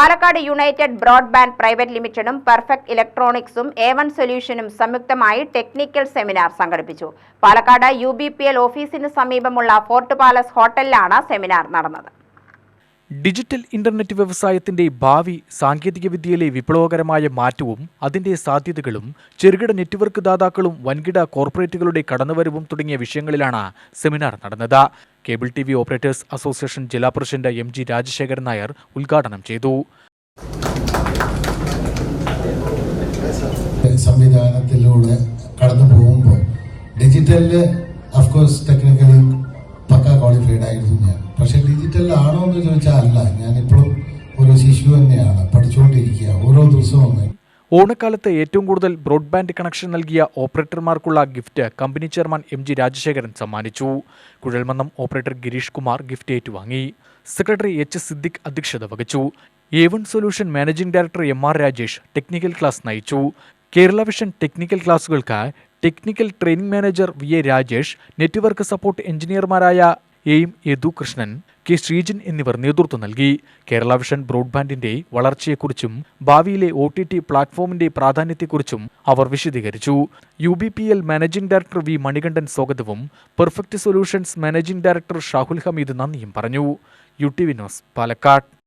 Palakkad United broadband private ലിമിറ്റഡും perfect ഇലക്ട്രോണിക്സും A one സൊല്യൂഷനും സംയുക്തമായി ടെക്നിക്കൽ സെമിനാർ സംഘടിപ്പിച്ചു. Palakkad U B P L ഓഫീസിന് സമീപമുള്ള ഫോർട്ട് പാലസ് ഹോട്ടലിലാണ് സെമിനാർ നടന്നത്. ഡിജിറ്റൽ ഇന്റർനെറ്റ് വ്യവസായത്തിന്റെ ഭാവി സാങ്കേതികവിദ്യയിലെ വിപ്ലവകരമായ മാറ്റവും അതിന്റെ സാധ്യതകളും ചെറുകിട നെറ്റ്വർക്ക് ദാതാക്കളും വൻകിട കോർപ്പറേറ്റുകളുടെ കടന്നുവരവും തുടങ്ങിയ വിഷയങ്ങളിലാണ് സെമിനാർ നടന്നത്. Cable T V operators association ജില്ലാ president M G Rajasekharan Nair ഉദ്ഘാടനം ചെയ്തു. സംവിധാനത്തിലൂടെ കടന്നു പോകുമ്പോൾ ഡിജിറ്റലിൽ of course technically pakka qualified ആയിരുന്നു ഞാൻ. പക്ഷെ ഡിജിറ്റൽ ആണോ എന്ന് ചോദിച്ചാൽ അല്ല. ഞാനിപ്പോഴും ഒരു ശിശു തന്നെയാണ്. പഠിച്ചുകൊണ്ടിരിക്കുക. ഓരോ ദിവസവും ഓണക്കാലത്ത് ഏറ്റവും കൂടുതൽ ബ്രോഡ്ബാൻഡ് കണക്ഷൻ നൽകിയ ഓപ്പറേറ്റർമാർക്കുള്ള gift company chairman M G Rajasekharan സമ്മാനിച്ചു. കുഴൽമന്നം ഓപ്പറേറ്റർ ഗിരീഷ് കുമാർ ഗിഫ്റ്റ് ഏറ്റുവാങ്ങി. സെക്രട്ടറി എച്ച് സിദ്ദിഖ് അധ്യക്ഷത വഹിച്ചു. A one solution managing director M R Rajesh technical class നയിച്ചു. Kerala vision technical ക്ലാസുകൾക്ക് technical training manager V A Rajesh network support എഞ്ചിനീയർമാരായ എയിം Yadu Krishnan K Sreejan എന്നിവർ നേതൃത്വം നൽകി. Kerala vision ബ്രോഡ്ബാൻഡിന്റെ വളർച്ചയെക്കുറിച്ചും ഭാവിയിലെ ഒ ടി ടി പ്ലാറ്റ്ഫോമിന്റെ പ്രാധാന്യത്തെക്കുറിച്ചും അവർ വിശദീകരിച്ചു. U B P L managing director V Manikandan സ്വാഗതവും perfect solutions managing director Shahul Hameed നന്ദിയും പറഞ്ഞു. U T V news Palakkad.